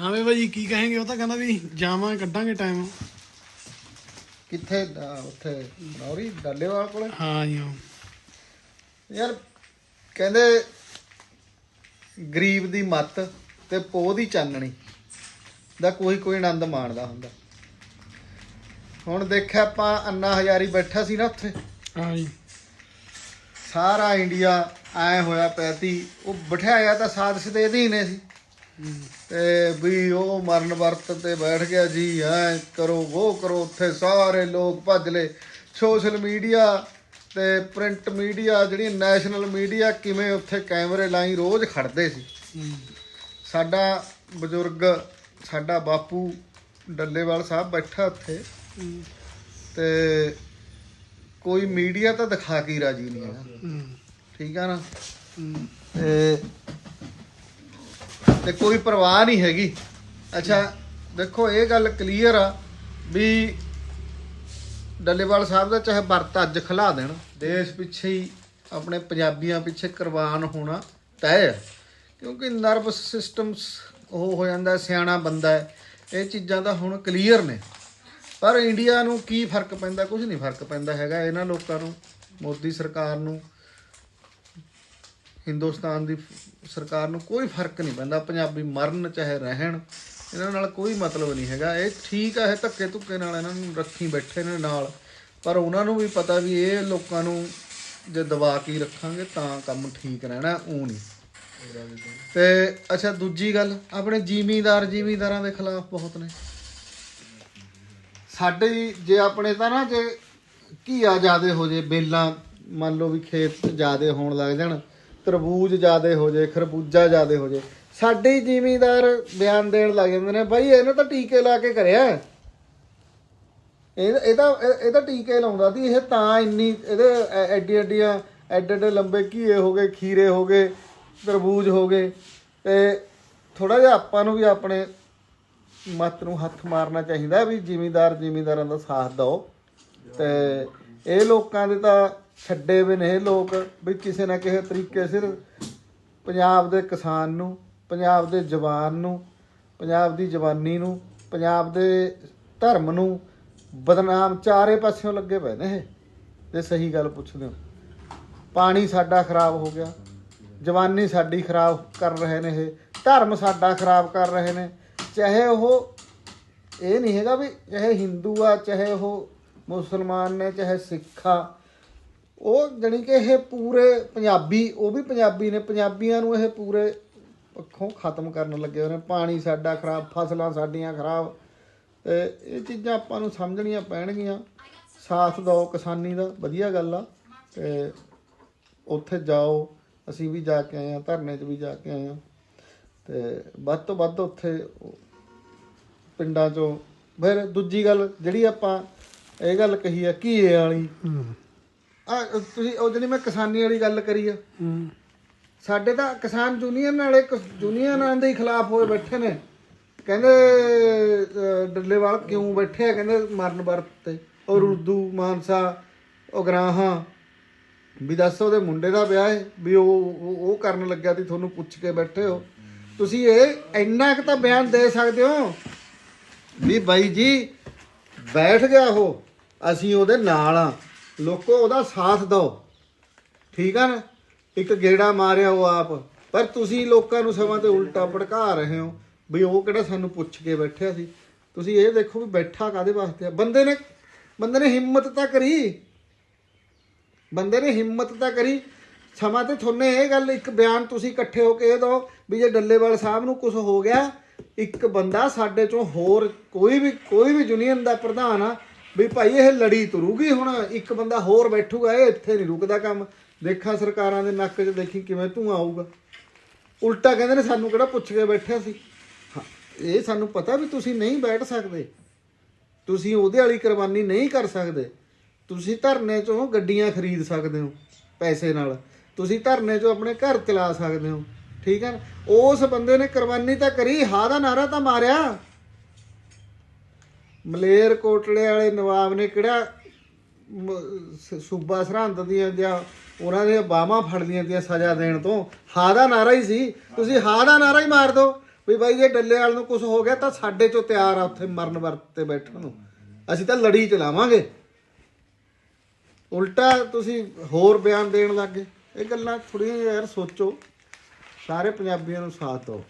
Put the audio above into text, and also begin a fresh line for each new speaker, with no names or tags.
ਹਾਂ ਵੇ ਭਾਜੀ ਕੀ ਕਹਾਂਗੇ? ਉਹ ਤਾਂ ਕਹਿੰਦਾ ਵੀ ਜਾਵਾਂ ਕੱਢਾਂਗੇ ਟਾਈਮ
ਕਿੱਥੇ? ਅਹ ਉੱਥੇ ਨੌਰੀ ਡੱਲੇਵਾਲ ਕੋਲੇ?
ਹਾਂ ਜੀ ਹਾਂ।
ਯਾਰ ਕਹਿੰਦੇ ਗਰੀਬ ਦੀ ਮੱਤ ਤੇ ਪੋਹ ਦੀ ਚਾਨਣੀ ਦਾ ਕੋਈ ਕੋਈ ਆਨੰਦ ਮਾਣਦਾ ਹੁੰਦਾ। ਹੁਣ ਦੇਖਿਆ ਆਪਾਂ ਅੰਨਾ ਹਜ਼ਾਰੀ ਬੈਠਾ ਸੀ ਨਾ ਉੱਥੇ।
ਹਾਂ ਜੀ।
ਸਾਰਾ ਇੰਡੀਆ ਐ ਹੋਇਆ ਪਿਆ ਤੀ ਉਹ ਬਿਠਾਇਆ ਤਾਂ ਸਾਦਸ ਦੇ ਹੀ ਸੀ। ਤੇ ਵੀ ਉਹ ਮਰਨ ਵਰਤ ਤੇ ਬੈਠ ਗਿਆ ਜੀ ਐ ਕਰੋ ਉਹ ਕਰੋ ਉੱਥੇ ਸਾਰੇ ਲੋਕ ਭੱਜ ਲਏ ਸੋਸ਼ਲ ਮੀਡੀਆ ਤੇ ਪ੍ਰਿੰਟ ਮੀਡੀਆ ਜਿਹੜੀ ਨੈਸ਼ਨਲ ਮੀਡੀਆ ਕਿਵੇਂ ਉੱਥੇ ਕੈਮਰੇ ਲਾਈ ਰੋਜ਼ ਖੜਦੇ ਸੀ। ਸਾਡਾ ਬਜ਼ੁਰਗ ਸਾਡਾ ਬਾਪੂ ਡੱਲੇਵਾਲ ਸਾਹਿਬ ਬੈਠਾ ਉੱਥੇ। ਤੇ ਕੋਈ ਮੀਡੀਆ ਤਾਂ ਦਿਖਾ ਕੇ ਰਾਜੀ ਨਹੀਂ
ਹੂੰ।
ਠੀਕ ਆ ਨਾ। ਤੇ ਤੇ ਕੋਈ ਪਰਵਾਹ ਨਹੀਂ ਹੈਗੀ। ਅੱਛਾ, ਦੇਖੋ, ਇਹ ਗੱਲ ਕਲੀਅਰ ਆ ਵੀ ਡੱਲੇਵਾਲ ਸਾਹਿਬ ਦਾ ਚਾਹੇ ਵਰਤ ਅੱਜ ਖਿਲਾ ਦੇਣ, ਦੇਸ਼ ਪਿੱਛੇ ਹੀ ਆਪਣੇ ਪੰਜਾਬੀਆਂ ਪਿੱਛੇ ਕੁਰਬਾਨ ਹੋਣਾ ਤੈਅ ਹੈ। ਕਿਉਂਕਿ ਨਰਵਸ ਸਿਸਟਮ ਉਹ ਹੋ ਜਾਂਦਾ, ਸਿਆਣਾ ਬੰਦਾ ਹੈ। ਇਹ ਚੀਜ਼ਾਂ ਤਾਂ ਹੁਣ ਕਲੀਅਰ ਨੇ। ਪਰ ਇੰਡੀਆ ਨੂੰ ਕੀ ਫ਼ਰਕ ਪੈਂਦਾ? ਕੁਝ ਨਹੀਂ ਫ਼ਰਕ ਪੈਂਦਾ ਹੈਗਾ। ਇਹਨਾਂ ਲੋਕਾਂ ਨੂੰ, ਮੋਦੀ ਸਰਕਾਰ ਨੂੰ ਹਿੰਦੁਸਤਾਨ ਦੀ ਸਰਕਾਰ ਨੂੰ ਕੋਈ ਫ਼ਰਕ ਨਹੀਂ ਪੈਂਦਾ, ਪੰਜਾਬੀ ਮਰਨ ਚਾਹੇ ਰਹਿਣ, ਇਹਨਾਂ ਨਾਲ ਕੋਈ ਮਤਲਬ ਨਹੀਂ ਹੈਗਾ। ਇਹ ਠੀਕ ਆ, ਇਹ ਧੱਕੇ ਧੁੱਕੇ ਨਾਲ ਇਹਨਾਂ ਨੂੰ ਰੱਖੀ ਬੈਠੇ ਨੇ ਨਾਲ। ਪਰ ਉਹਨਾਂ ਨੂੰ ਵੀ ਪਤਾ ਵੀ ਇਹ ਲੋਕਾਂ ਨੂੰ ਜੇ ਦਬਾ ਕੇ ਰੱਖਾਂਗੇ ਤਾਂ ਕੰਮ ਠੀਕ ਰਹਿਣਾ, ਉਹ ਨਹੀਂ। ਤੇ ਅੱਛਾ, ਦੂਜੀ ਗੱਲ, ਆਪਣੇ ਜ਼ਿਮੀਂਦਾਰ ਜ਼ਿਮੀਂਦਾਰਾਂ ਦੇ ਖਿਲਾਫ ਬਹੁਤ ਨੇ। ਸਾਡੇ ਜੇ ਆਪਣੇ ਤਾਂ ਨਾ ਜੇ ਘੀਆ ਜ਼ਿਆਦੇ ਹੋ ਜੇ, ਬੇਲਾਂ ਮੰਨ ਲਓ ਵੀ ਖੇਤ 'ਚ ਜ਼ਿਆਦੇ ਹੋਣ ਲੱਗ ਜਾਣ ਤਰਬੂਜ ਜ਼ਿਆਦੇ ਹੋ ਜੇ, ਖਰਬੂਜਾ ਜ਼ਿਆਦੇ ਹੋ ਜੇ। ਸਾਡੇ ਹੀ ਜ਼ਿਮੀਂਦਾਰ ਬਿਆਨ ਦੇਣ ਲੱਗ ਜਾਂਦੇ ਨੇ, ਬਾਈ ਇਹਨੇ ਤਾਂ ਟੀਕੇ ਲਾ ਕੇ ਕਰਿਆ ਇਹ ਤਾਂ, ਇਹ- ਤਾਂ ਟੀਕੇ ਲਾਉਂਦਾ ਸੀ, ਇਹ ਤਾਂ ਇੰਨੀ, ਇਹਦੇ ਐਡੀ, ਐਡੀਆਂ, ਐਡੇ ਐਡੇ ਲੰਬੇ ਘੀਏ ਹੋ ਗਏ, ਖੀਰੇ ਹੋ ਗਏ, ਤਰਬੂਜ ਹੋ ਗਏ। ਤੇ ਥੋੜਾ ਜਿਹਾ ਆਪਾਂ ਨੂੰ ਵੀ ਆਪਣੇ ਮੱਤ ਨੂੰ ਹੱਥ ਮਾਰਨਾ ਚਾਹੀਦਾ ਵੀ ਜ਼ਿਮੀਂਦਾਰ ਜ਼ਿਮੀਂਦਾਰਾਂ ਦਾ ਸਾਥ ਦਿਓ। ਤੇ ਇਹ ਲੋਕਾਂ ਦੇ ਤਾਂ ਛੱਡੇ ਵੀ ਨੇ ਇਹ ਲੋਕ ਵੀ ਕਿਸੇ ਨਾ ਕਿਸੇ ਤਰੀਕੇ ਸਿਰ ਪੰਜਾਬ ਦੇ ਕਿਸਾਨ ਨੂੰ, ਪੰਜਾਬ ਦੇ ਜਵਾਨ ਨੂੰ, ਪੰਜਾਬ ਦੀ ਜਵਾਨੀ ਨੂੰ, ਪੰਜਾਬ ਦੇ ਧਰਮ ਨੂੰ ਬਦਨਾਮ ਚਾਰੇ ਪਾਸਿਓਂ ਲੱਗੇ ਪਏ ਨੇ ਇਹ। ਤੇ ਸਹੀ ਗੱਲ ਪੁੱਛਦੇ ਹੋ। ਪਾਣੀ ਸਾਡਾ ਖਰਾਬ ਹੋ ਗਿਆ, ਜਵਾਨੀ ਸਾਡੀ ਖਰਾਬ ਕਰ ਰਹੇ ਨੇ ਇਹ, ਧਰਮ ਸਾਡਾ ਖਰਾਬ ਕਰ ਰਹੇ ਨੇ। ਚਾਹੇ ਉਹ ਇਹ ਨਹੀਂ ਹੈਗਾ ਵੀ ਚਾਹੇ ਹਿੰਦੂ ਆ, ਚਾਹੇ ਉਹ ਮੁਸਲਮਾਨ ਨੇ, ਚਾਹੇ ਸਿੱਖ ਆ, ਉਹ ਜਾਣੀ ਕਿ ਇਹ ਪੂਰੇ ਪੰਜਾਬੀ, ਉਹ ਵੀ ਪੰਜਾਬੀ ਨੇ, ਪੰਜਾਬੀਆਂ ਨੂੰ ਇਹ ਪੂਰੇ ਪੱਖੋਂ ਖਤਮ ਕਰਨ ਲੱਗੇ ਹੋਏ ਨੇ। ਪਾਣੀ ਸਾਡਾ ਖਰਾਬ, ਫਸਲਾਂ ਸਾਡੀਆਂ ਖਰਾਬ, ਤੇ ਇਹ ਚੀਜ਼ਾਂ ਆਪਾਂ ਨੂੰ ਸਮਝਣੀਆਂ ਪੈਣਗੀਆਂ। ਸਾਥ ਦਿਓ ਕਿਸਾਨੀ ਦਾ, ਵਧੀਆ ਗੱਲ ਆ। ਤੇ ਉੱਥੇ ਜਾਓ, ਅਸੀਂ ਵੀ ਜਾ ਕੇ ਆਏ ਆ ਧਰਨੇ 'ਚ ਵੀ ਜਾ ਕੇ ਆਏ ਆ ਤੇ ਵੱਧ ਤੋਂ ਵੱਧ ਉੱਥੇ ਪਿੰਡਾਂ 'ਚੋਂ, ਫਿਰ ਦੂਜੀ ਗੱਲ ਜਿਹੜੀ ਆਪਾਂ ਇਹ ਗੱਲ ਕਹੀ ਆ ਘੀਏ ਵਾਲੀ।
ਹੂੰ।
ਆ ਤੁਸੀਂ ਉਹ ਜਿਹੜੀ ਮੈਂ ਕਿਸਾਨੀ ਵਾਲੀ ਗੱਲ ਕਰੀ ਆ।
ਹੂੰ।
ਸਾਡੇ ਤਾਂ ਕਿਸਾਨ ਯੂਨੀਅਨ ਵਾਲੇ ਯੂਨੀਅਨ ਦੇ ਖਿਲਾਫ ਹੋਏ ਬੈਠੇ ਨੇ। ਕਹਿੰਦੇ ਡੱਲੇਵਾਲ ਕਿਉਂ ਬੈਠੇ ਆ? ਕਹਿੰਦੇ ਮਰਨ ਵਰਤ ਤੇ। ਔਰ ਉਰਦੂ ਮਾਨਸਾ ਉਗਰਾਹਾਂ ਵੀ ਦੱਸ ਉਹਦੇ ਮੁੰਡੇ ਦਾ ਵਿਆਹ ਹੈ ਵੀ ਉਹ ਉਹ- ਉਹ ਕਰਨ ਲੱਗਿਆ ਤੇ ਤੁਹਾਨੂੰ ਪੁੱਛ ਕੇ ਬੈਠੇ ਹੋ। ਤੁਸੀਂ ਇਹ ਇੰਨਾ ਕੁ ਤਾਂ ਬਿਆਨ ਦੇ ਸਕਦੇ ਹੋ ਵੀ ਬਾਈ ਜੀ ਬੈਠ ਗਿਆ ਉਹ। ਅਸੀਂ ਉਹਦੇ ਨਾਲ ਆ। ਲੋਕੋ, ਉਹਦਾ ਸਾਥ ਦਿਓ। ਠੀਕ ਆ ਨਾ? ਇੱਕ ਗੇੜਾ ਮਾਰਿਆ ਉਹ ਆਪ। ਪਰ ਤੁਸੀਂ ਲੋਕਾਂ ਨੂੰ ਸਮਾਂ ਤੇ ਉਲਟਾ ਭੜਕਾ ਰਹੇ ਹੋ ਵੀ ਉਹ ਕਿਹੜਾ ਸਾਨੂੰ ਪੁੱਛ ਕੇ ਬੈਠਿਆ ਸੀ? ਤੁਸੀਂ ਇਹ ਦੇਖੋ ਵੀ ਬੈਠਾ ਕਾਦੇ ਵਾਸਤੇ ਆ? ਬੰਦੇ ਨੇ ਬੰਦੇ ਨੇ ਹਿੰਮਤ ਤਾਂ ਕਰੀ। ਬੰਦੇ ਨੇ ਹਿੰਮਤ ਤਾਂ ਕਰੀ। ਸਮਾਂ ਤੇ ਤੁਹਾਨੂੰ ਇਹ ਗੱਲ, ਇੱਕ ਬਿਆਨ ਤੁਸੀਂ ਇਕੱਠੇ ਹੋ ਕੇ ਇਹ ਦੋ ਵੀ ਜੇ ਡੱਲੇਵਾਲ ਸਾਹਿਬ ਨੂੰ ਕੁਝ ਹੋ ਗਿਆ, ਇੱਕ ਬੰਦਾ ਸਾਡੇ ਚੋਂ ਹੋਰ ਕੋਈ ਵੀ ਕੋਈ ਵੀ ਯੂਨੀਅਨ ਦਾ ਪ੍ਰਧਾਨ ਆ ਵੀ ਭਾਈ ਇਹ ਲੜੀ ਤੁਰੂਗੀ ਹੁਣ, ਇੱਕ ਬੰਦਾ ਹੋਰ ਬੈਠੂਗਾ, ਇਹ ਇੱਥੇ ਨਹੀਂ ਰੁਕਦਾ ਕੰਮ। ਦੇਖਾਂ ਸਰਕਾਰਾਂ ਦੇ ਨੱਕ 'ਚ, ਦੇਖੀ ਕਿਵੇਂ ਧੂਆਂ ਆਊਗਾ। ਉਲਟਾ ਕਹਿੰਦੇ ਨੇ ਸਾਨੂੰ ਕਿਹੜਾ ਪੁੱਛ ਕੇ ਬੈਠਿਆ ਸੀ। ਇਹ ਸਾਨੂੰ ਪਤਾ ਵੀ ਤੁਸੀਂ ਨਹੀਂ ਬੈਠ ਸਕਦੇ। ਤੁਸੀਂ ਉਹਦੇ ਵਾਲੀ ਕੁਰਬਾਨੀ ਨਹੀਂ ਕਰ ਸਕਦੇ। ਤੁਸੀਂ ਧਰਨੇ ਚੋਂ ਗੱਡੀਆਂ ਖਰੀਦ ਸਕਦੇ ਹੋ, ਪੈਸੇ ਨਾਲ। ਤੁਸੀਂ ਧਰਨੇ ਚੋਂ ਆਪਣੇ ਘਰ ਚਲਾ ਸਕਦੇ ਹੋ। ਠੀਕ ਹੈ ਨਾ? ਉਸ ਬੰਦੇ ਨੇ ਕੁਰਬਾਨੀ ਤਾਂ ਕਰੀ ਹਾਂ ਦਾ ਨਾਰਾ ਤਾਂ ਮਾਰਿਆ। ਮਲੇਰ ਕੋਟਲੇ ਵਾਲੇ ਨਵਾਬ ਨੇ ਕਿਹੜਾ ਸੂਬਾ ਸਰਹੰਦ ਦੀਆਂ ਜਾਂ ਉਹਨਾਂ ਦੀਆਂ ਬਾਹਾਂ ਫੜ ਲੀਆਂ ਦੀਆਂ ਸਜ਼ਾ ਦੇਣ ਤੋਂ? ਹਾ ਦਾ ਨਾਰਾ ਹੀ ਸੀ। ਤੁਸੀਂ ਹਾ ਦਾ ਨਾਰਾ ਹੀ ਮਾਰ ਦਿਓ ਵੀ ਬਾਈ ਜੇ ਡੱਲੇ ਵਾਲ ਨੂੰ ਕੁਝ ਹੋ ਗਿਆ ਤਾਂ ਸਾਡੇ ਚੋਂ ਤਿਆਰ ਆ ਉੱਥੇ ਮਰਨ ਵਰਤ ਤੇ ਬੈਠਣ ਨੂੰ। ਅਸੀਂ ਤਾਂ ਲੜੀ ਚਲਾਵਾਂਗੇ। ਉਲਟਾ ਤੁਸੀਂ ਹੋਰ ਬਿਆਨ ਦੇਣ ਲੱਗੇ ਇਹ ਗੱਲਾਂ ਥੋੜੀਆਂ ਯਾਰ ਸੋਚੋ। ਸਾਰੇ ਪੰਜਾਬੀਆਂ ਨੂੰ ਸਾਥ ਦਿਓ।